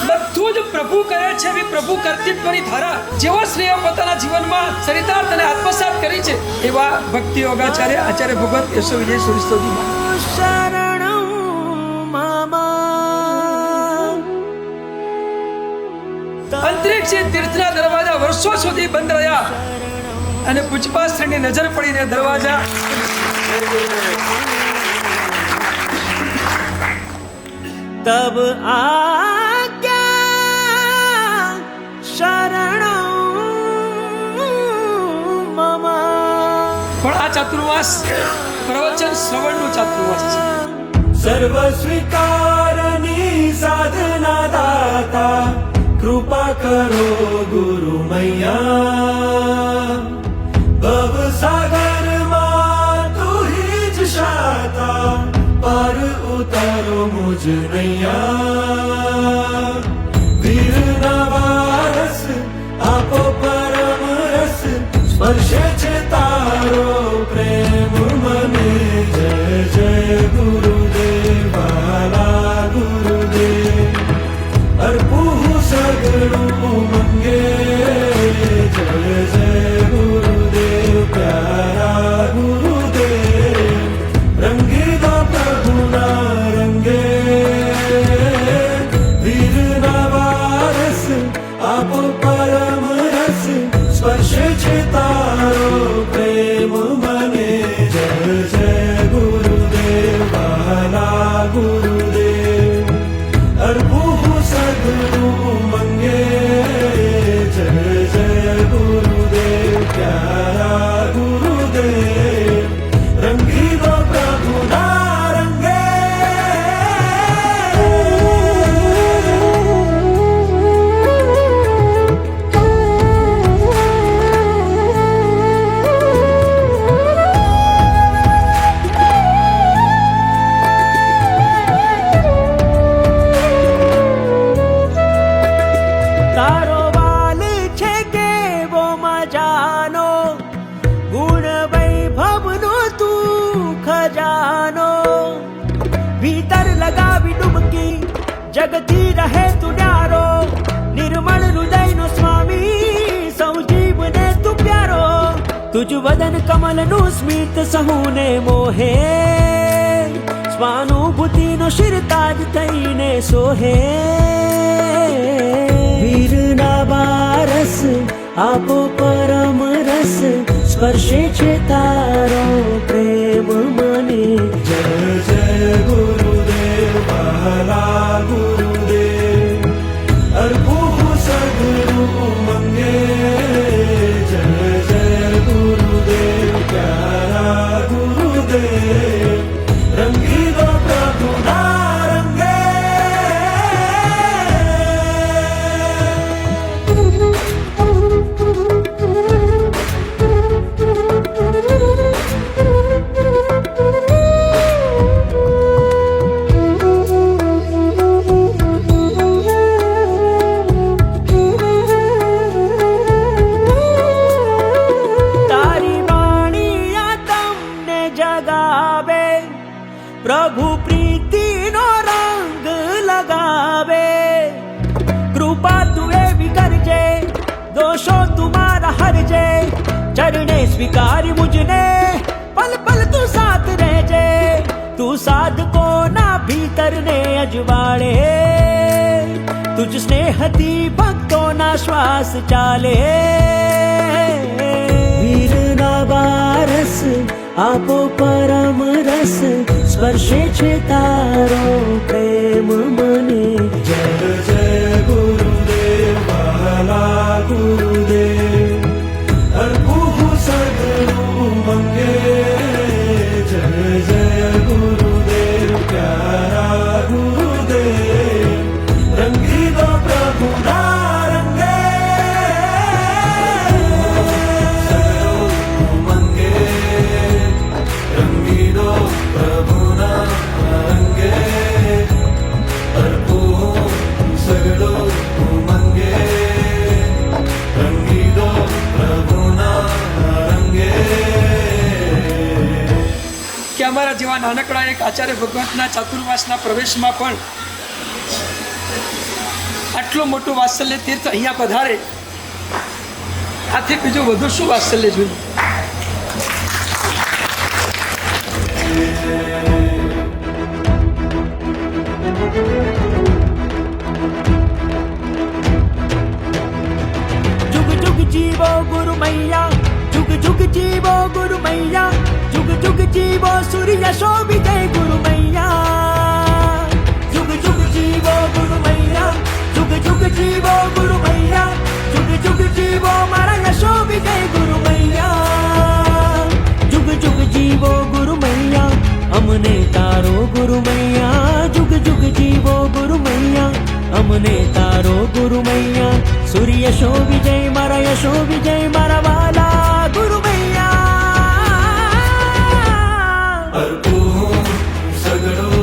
બધું જ પ્રભુ કરે છે એવી પ્રભુ કર્તૃત્વની ધારા જેવો શ્રેય પોતાના જીવનમાં ચરિતાર્થ અને આત્મસાત કરી છે એવા ભક્તિ યોગાચાર્ય આચાર્ય ભગવત યશો વિજય સુરસ્તોજી અંતરિક્ષ તીર્થના દરવાજા વર્ષો સુધી બંધ રહ્યા અને પુષ્પાસ્ત્રીની નજર પડીને દરવાજા. તબ આજ્ઞા પણ આ ચાતુર્માસ પ્રવચન શ્રવણનું ચાતુર્માસ છે. સર્વ સ્વીકારની સાધના દાતા, કૃપા કરો ગુરુ મૈયા. ભવ સાગરમાં તું જ શાતા પર ઉતારો મુજ નૈયા. જગતી રહે તું ન્યારો નિર્મળ હૃદયનો સ્વામી, સૌ જીવને તું પ્યારો. તુજ વદન કમલનું સ્મિત સહુને મોહે, સ્વાનુભૂતિનો શિરતાજ થઈને સોહે. વીરના બારસ આપો પરમ રસ, સ્પર્શે છે તારો પ્રેમ પ્રભુ પ્રીતિનો રંગ લગાવે. કૃપા તું એવી કરજે, દોષો તુમારા હરજે. ચરણે સ્વીકારી મુજને, પલ પલ તું સાથ રહેજે. તું સાધકો ના ભીતરને અજવાળે. તુજ સ્નેહથી ભક્તોના શ્વાસ ચાલે. વીરના બારસ આપો પરમ રસ સ્પર્શે છે તારો પ્રેમ અમારા નાનકડા એક આચાર્ય ભગવંતના ચાતુર્વાસના પ્રવેશમાં પણ આટલું મોટું વાત્સલ્ય તીર્થ અહીંયા પધારે. આથી બીજું વધુ શું વાત્સલ્ય જોયું నశో విజయ గురుమయ్యా జుగ జుగ జీవో గురుమయ్యా జుగ జుగ జీవో గురుమయ్యా జుగ జుగ జీవో మర నశో విజయ గురుమయ్యా జుగ జుగ జీవో గురుమయ్యా అమనే తారో గురుమయ్యా జుగ జుగ జీవో గురుమయ్యా అమనే తారో గురుమయ్యా సూర్య శో విజయ మర యశో విజయ మరవాలా हर तू सगड़ो